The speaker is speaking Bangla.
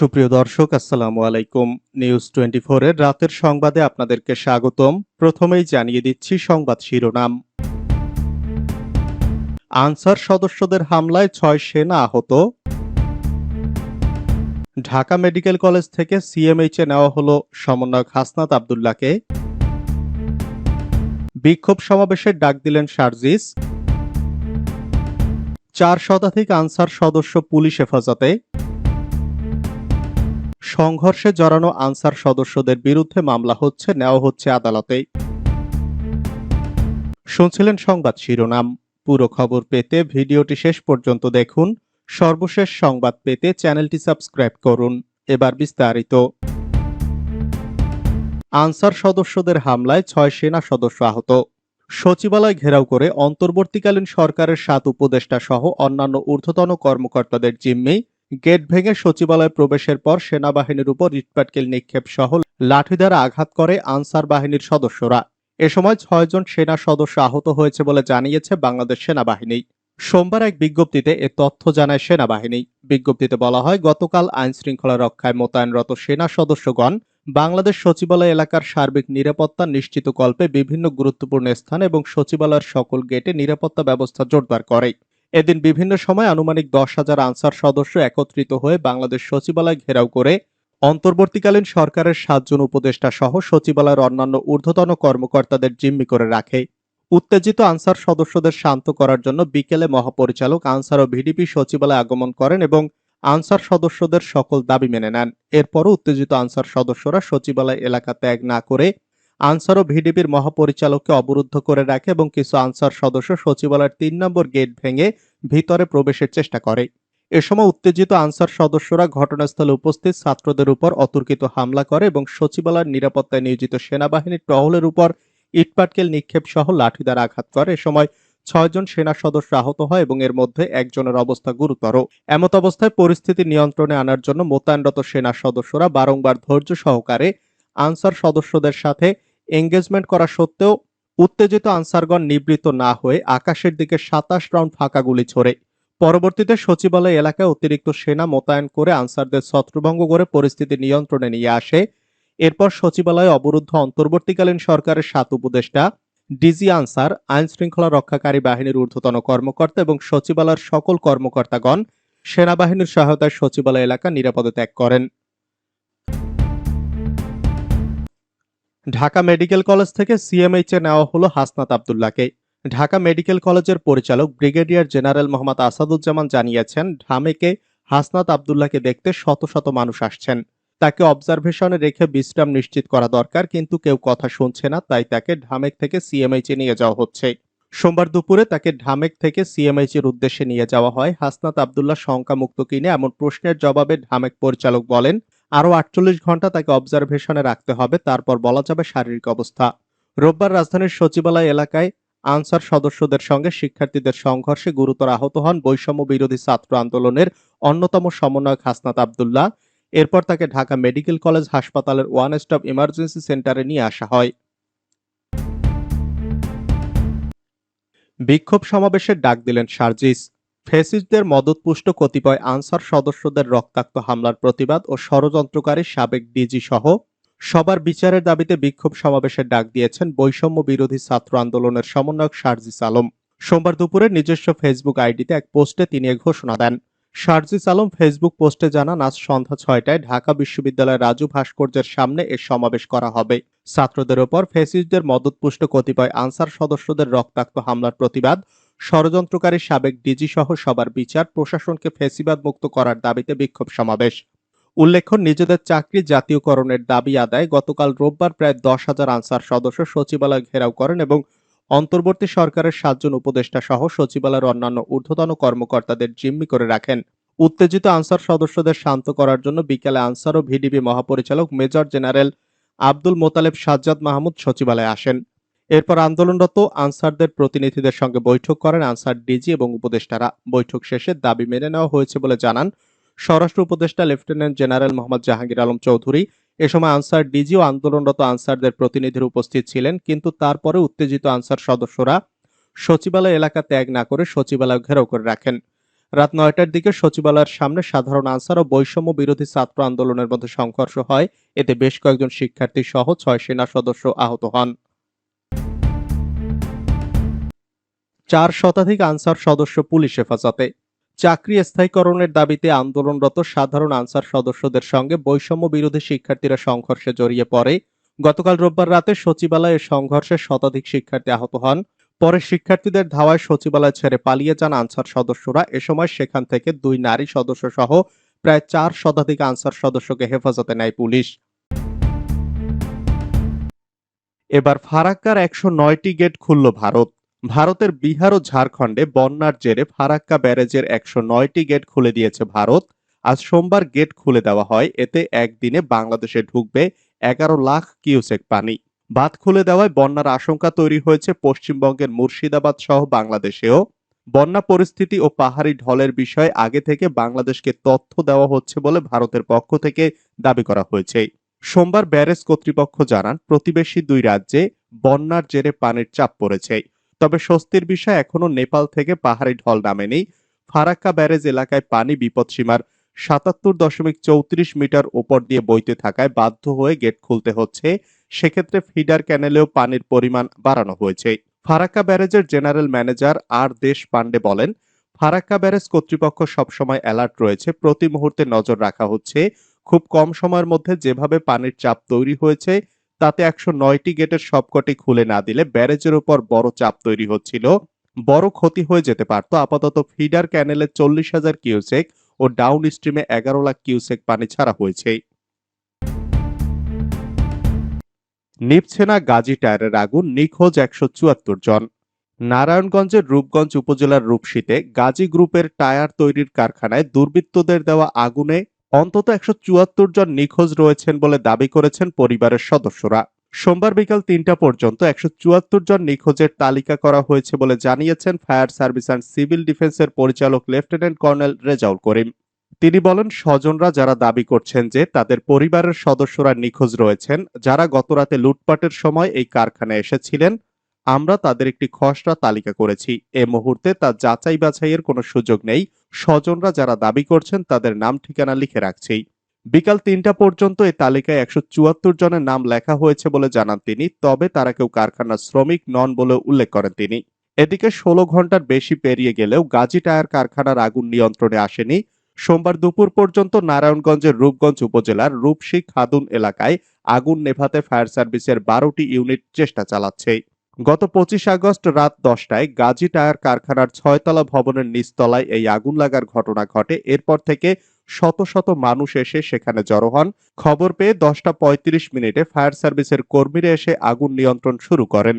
সুপ্রিয় দর্শক, আসসালামু আলাইকুম। নিউজ টোয়েন্টি এর রাতের সংবাদে আপনাদেরকে স্বাগতম। প্রথমেই জানিয়ে দিচ্ছি সংবাদ শিরোনাম। আনসার সদস্যদের হামলায় ছয় সেনা আহত। ঢাকা মেডিকেল কলেজ থেকে সিএমএইচে নেওয়া হলো সমন্বয়ক হাসনাত আবদুল্লাহকে। বিক্ষোভ সমাবেশের ডাক দিলেন শারজিস চার শতাধিক আনসার সদস্য পুলিশ হেফাজতে। সংঘর্ষে জড়ানো আনসার সদস্যদের বিরুদ্ধে মামলা হচ্ছে, নেওয়া হচ্ছে আদালতে শুনছিলেন সংবাদ শিরোনাম। পুরো খবর পেতে ভিডিওটি শেষ পর্যন্ত দেখুন। সর্বশেষ সংবাদ পেতে চ্যানেলটি সাবস্ক্রাইব করুন। এবার বিস্তারিত। আনসার সদস্যদের হামলায় ছয় সেনা সদস্য আহত। সচিবালয় ঘেরাও করে অন্তর্বর্তীকালীন সরকারের সাত উপদেষ্টা সহ অন্যান্য ঊর্ধ্বতন কর্মকর্তাদের জিম্মি গেট ভেঙে সচিবালয়ে প্রবেশের পর সেনাবাহিনীর উপর ইটপাটকেল নিক্ষেপ সহ লাঠি দ্বারা আঘাত করে আনসার বাহিনীর সদস্যরা। এ সময় ছয়জন সেনা সদস্য আহত হয়েছে বলে জানিয়েছে বাংলাদেশ সেনাবাহিনী। সোমবার এক বিজ্ঞপ্তিতে এ তথ্য জানায় সেনাবাহিনী। বিজ্ঞপ্তিতে বলা হয়, গতকাল আইন শৃঙ্খলা রক্ষায় মোতায়েনরত সেনা সদস্যগণ বাংলাদেশ সচিবালয় এলাকার সার্বিক নিরাপত্তা নিশ্চিত কল্পে বিভিন্ন গুরুত্বপূর্ণ স্থান এবং সচিবালয়ের সকল গেটে নিরাপত্তা ব্যবস্থা জোরদার করে। এদিন বিভিন্ন সময় আনুমানিক দশ হাজার আনসার সদস্য একত্রিত হয়ে বাংলাদেশ সচিবালয় ঘেরাও করে অন্তর্বর্তীকালীন সরকারের সাতজন উপদেষ্টা সহ সচিবালয়ের অন্যান্য ঊর্ধ্বতন কর্মকর্তাদের জিম্মি করে রাখে। উত্তেজিত আনসার সদস্যদের শান্ত করার জন্য বিকেলে মহাপরিচালক, আনসার ও ভিডিপি সচিবালয়ে আগমন করেন এবং আনসার সদস্যদের সকল দাবি মেনে নেন। এরপরও উত্তেজিত আনসার সদস্যরা সচিবালয় এলাকা ত্যাগ না করে আনসার ও ভিডিপির মহাপরিচালককে অবরুদ্ধ করে রাখে এবং কিছু আনসার সদস্য সচিবালয়ের তিন নম্বর গেট ভেঙে ভিতরে প্রবেশের চেষ্টা করে। এ সময় উত্তেজিত আনসার সদস্যরা ঘটনাস্থলে উপস্থিত, ছাত্রদের উপর অতর্কিত হামলা করে এবং সচিবালয়ের নিরাপত্তায় নিয়োজিত সেনাবাহিনীর টহলের উপর ইটপাটকেল নিক্ষেপ সহ লাঠি দ্বারা আঘাত করে। এ সময় ছয়জন সেনা সদস্য আহত হয় এবং এর মধ্যে একজনের অবস্থা গুরুতর। এমত অবস্থায় পরিস্থিতি নিয়ন্ত্রণে আনার জন্য মোতায়েনরত সেনা সদস্যরা বারংবার ধৈর্য সহকারে আনসার সদস্যদের সাথে এঙ্গেজমেন্ট করা সত্ত্বেও উত্তেজিত আনসারগণ নিবৃত না হয়ে আকাশের দিকে সাতাশ রাউন্ড ফাঁকা গুলি ছোড়ে। পরবর্তীতে সচিবালয় এলাকায় অতিরিক্ত সেনা মোতায়েন করে আনসারদের ছত্রভঙ্গ করে পরিস্থিতি নিয়ন্ত্রণে নিয়ে আসে। এরপর সচিবালয়ে অবরুদ্ধ অন্তর্বর্তীকালীন সরকারের সাত উপদেষ্টা, ডিজি আনসার আইন শৃঙ্খলা রক্ষাকারী বাহিনীর ঊর্ধ্বতন কর্মকর্তা এবং সচিবালয়ের সকল কর্মকর্তাগণ সেনাবাহিনীর সহায়তায় সচিবালয় এলাকা নিরাপদে ত্যাগ করেন। ঢাকা মেডিকেল কলেজ থেকে সিএমএইচে নেওয়া হলো হাসনাত আবদুল্লাকে ঢাকা মেডিকেল কলেজের পরিচালক ব্রিগেডিয়ার জেনারেল মোহাম্মদ আসাদুজ্জামান জানিয়েছেন, ঢামেকে হাসনাত আবদুল্লাহকে দেখতে শত শত মানুষ আসছেন। তাকে অবজারভেশনে রেখে বিশ্রাম নিশ্চিত করা দরকার, কিন্তু কেউ কথা শুনছে না, তাই তাকে ঢামেক থেকে সিএমএইচে নিয়ে যাওয়া হচ্ছে। সোমবার দুপুরে তাকে ঢামেক থেকে সিএমএইচ এর উদ্দেশ্যে নিয়ে যাওয়া হয়। হাসনাত আবদুল্লাহ শঙ্কামুক্ত কিনে এমন প্রশ্নের জবাবে ঢামেক পরিচালক বলেন আরও আটচল্লিশ ঘণ্টা তাকে অবজারভেশনে রাখতে হবে, তারপর বলা যাবে শারীরিক অবস্থা। রোববার রাজধানীর সচিবালয় এলাকায় আনসার সদস্যদের সঙ্গে শিক্ষার্থীদের সংঘর্ষে গুরুতর আহত হন বৈষম্য বিরোধী ছাত্র আন্দোলনের অন্যতম সমন্বয়ক হাসনাত আবদুল্লাহ। এরপর তাকে ঢাকা মেডিকেল কলেজ হাসপাতালের ওয়ান স্টপ ইমার্জেন্সি সেন্টারে নিয়ে আসা হয়। বিক্ষোভ সমাবেশের ডাক দিলেন শারজিস ফেসিসদের মদতপুষ্ট কতিপয় আনসার সদস্যদের রক্তাক্ত হামলার প্রতিবাদ ও ষড়যন্ত্রকারী সাবেক ডিজি সহ সবার বিচারের দাবিতে বিক্ষোভ সমাবেশের ডাক দিয়েছেন বৈষম্য বিরোধী ছাত্র আন্দোলনের সমন্বয়ক শারজিস আলম সোমবার দুপুরে নিজস্ব ফেসবুক আইডিতে এক পোস্টে তিনি এ ঘোষণা দেন। শারজিস আলম ফেসবুক পোস্টে জানান, আজ সন্ধ্যা ছয়টায় ঢাকা বিশ্ববিদ্যালয়ের রাজু ভাস্কর্যের সামনে এ সমাবেশ করা হবে। ছাত্রদের ওপর ফেসিসদের মদতপুষ্ট কতিপয় আনসার সদস্যদের রক্তাক্ত হামলার প্রতিবাদ ষড়যন্ত্রকারী সাবেক ডিজি সহ সবার বিচার, প্রশাসনকে ফেসিবাদ মুক্ত করার দাবিতে বিক্ষোভ সমাবেশ। উল্লেখ্য, নিজেদের চাকরি জাতীয়করণের দাবি আদায় গতকাল রোববার প্রায় দশ হাজার আনসার সদস্য সচিবালয় ঘেরাও করেন এবং অন্তর্বর্তী সরকারের সাতজন উপদেষ্টা সহ সচিবালয়ের অন্যান্য ঊর্ধ্বতন কর্মকর্তাদের জিম্মি করে রাখেন। উত্তেজিত আনসার সদস্যদের শান্ত করার জন্য বিকেলে আনসার ও ভিডিবি মহাপরিচালক মেজর জেনারেল আব্দুল মোতালেব সাজ্জাদ মাহমুদ সচিবালয়ে আসেন। এরপর আন্দোলনরত আনসারদের প্রতিনিধিদের সঙ্গে বৈঠক করেন আনসার ডিজি এবং উপদেষ্টারা। বৈঠক শেষে দাবি মেনে নেওয়া হয়েছে বলে জানান স্বরাষ্ট্র উপদেষ্টা লেফটেন্যান্ট জেনারেল মোহাম্মদ জাহাঙ্গীর আলম চৌধুরী। এ সময় আনসার ডিজি ও আন্দোলনরত আনসারদের প্রতিনিধির উপস্থিত ছিলেন, কিন্তু তারপরে উত্তেজিত আনসার সদস্যরা সচিবালয় এলাকা ত্যাগ না করে সচিবালয় ঘেরাও করে রাখেন। রাত নয়টার দিকে সচিবালয়ের সামনে সাধারণ আনসার ও বৈষম্য বিরোধী ছাত্র আন্দোলনের মধ্যে সংঘর্ষ হয়। এতে বেশ কয়েকজন শিক্ষার্থী সহ ছয় সেনা সদস্য আহত হন। চার শতাধিক আনসার সদস্য পুলিশ হেফাজতে। চাকরি স্থায়ীকরণের দাবিতে আন্দোলনরত সাধারণ আনসার সদস্যদের সঙ্গে বৈষম্য বিরোধী শিক্ষার্থীরা সংঘর্ষে জড়িয়ে পড়ে। গতকাল রোববার রাতে সচিবালয়ে সংঘর্ষে শতাধিক শিক্ষার্থী আহত হন। পরে শিক্ষার্থীদের ধাওয়ায় সচিবালয় ছেড়ে পালিয়ে যান আনসার সদস্যরা। এ সময় সেখান থেকে দুই নারী সদস্য সহ প্রায় চার শতাধিক আনসার সদস্যকে হেফাজতে নেয় পুলিশ। এবার ফারাক্কার একশো নয়টি গেট খুলল ভারত। ভারতের বিহার ও ঝাড়খণ্ডে বন্যার জেরে ফারাক্কা ব্যারেজের একশো নয়টি গেট খুলে দিয়েছে ভারত। আজ সোমবার গেট খুলে দেওয়া হয়। এতে একদিনে বাংলাদেশে ঢুকবে এগারো লাখ কিউসেক পানি। বাঁধ খুলে দেওয়ায় বন্যার আশঙ্কা তৈরি হয়েছে পশ্চিমবঙ্গের মুর্শিদাবাদ সহ বাংলাদেশেও। বন্যা পরিস্থিতি ও পাহাড়ি ঢলের বিষয়ে আগে থেকে বাংলাদেশকে তথ্য দেওয়া হচ্ছে বলে ভারতের পক্ষ থেকে দাবি করা হয়েছে। সোমবার ব্যারেজ কর্তৃপক্ষ জানান, প্রতিবেশী দুই রাজ্যে বন্যার জেরে পানির চাপ পড়েছে। তবে স্বস্তির বিষয় এখনও নেপাল থেকে পাহাড়ি ঢল নামেনি। ফারাক্কা ব্যারেজ এলাকায় পানি বিপদসীমার সাতাত্তর দশমিক চৌত্রিশ মিটার ওপর দিয়ে বইতে থাকায় বাধ্য হয়ে গেট খুলতে হচ্ছে। সেক্ষেত্রে ফিডার ক্যানেলেও পানির পরিমাণ বাড়ানো হয়েছে। ফারাক্কা ব্যারেজের জেনারেল ম্যানেজার আর দেশ পান্ডে বলেন, ফারাক্কা ব্যারেজ কর্তৃপক্ষ সবসময় অ্যালার্ট রয়েছে, প্রতি মুহূর্তে নজর রাখা হচ্ছে। খুব কম সময়ের মধ্যে যেভাবে পানির চাপ তৈরি হয়েছে তাতে একশো নয়টি গেটের সবকটি খুলে না দিলে ব্যারেজের উপর বড় চাপ তৈরি হচ্ছিল। বড় ক্ষতি হয়ে যেতে পারত। আপাতত ফিডার ক্যানেলে চল্লিশ হাজার কিউসেক ও ডাউন স্ট্রিমে এগারো লাখ কিউসেক পানি ছাড়া হয়েছে। নিপছে না গাজী টায়ারের আগুন নিখোঁজ একশো চুয়াত্তর জন। নারায়ণগঞ্জের রূপগঞ্জ উপজেলার রূপসীতে গাজী গ্রুপের টায়ার তৈরির কারখানায় দুর্বৃত্তদের দেওয়া আগুনে অন্তত একশো চুয়াত্তর জন নিখোঁজ রয়েছেন বলে দাবি করেছেন পরিবারের সদস্যরা। সোমবার বিকাল তিনটা পর্যন্ত একশো চুয়াত্তর জন নিখোঁজের তালিকা করা হয়েছে বলে জানিয়েছেন ফায়ার সার্ভিস অ্যান্ড সিভিল ডিফেন্সের পরিচালক লেফটেন্যান্ট কর্নেল রেজাউল করিম। তিনি বলেন, স্বজনরা যারা দাবি করছেন যে তাদের পরিবারের সদস্যরা নিখোঁজ রয়েছেন, যারা গতরাতে লুটপাটের সময় এই কারখানায় এসেছিলেন আমরা তাদের একটি খসড়া তালিকা করেছি। এ মুহূর্তে তা যাচাই বাছাইয়ের কোনো সুযোগ নেই। স্বজনরা যারা দাবি করছেন তাদের নাম, ঠিকানা লিখে রাখছি। বিকাল তিনটা পর্যন্ত এই তালিকায় একশো চুয়াত্তর জনের নাম লেখা হয়েছে বলে জানান তিনি, তবে তারা কেউ কারখানার শ্রমিক নন বলে উল্লেখ করেন তিনি। এদিকে ষোলো ঘণ্টার বেশি পেরিয়ে গেলেও গাজী টায়ার কারখানার আগুন নিয়ন্ত্রণে আসেনি। সোমবার দুপুর পর্যন্ত নারায়ণগঞ্জের রূপগঞ্জ উপজেলার রূপসী খাদুন এলাকায় আগুন নেভাতে ফায়ার সার্ভিসের বারোটি ইউনিট চেষ্টা চালাচ্ছে। গত পঁচিশ আগস্ট রাত দশটায় গাজী টায়ার কারখানার ছয়তলা ভবনের নিচতলায় এই আগুন লাগার ঘটনা ঘটে। এরপর থেকে শত শত মানুষ এসে সেখানে জড়ো হন। খবর পেয়ে দশটা পঁয়ত্রিশ মিনিটে ফায়ার সার্ভিসের কর্মীরা এসে আগুন নিয়ন্ত্রণ শুরু করেন।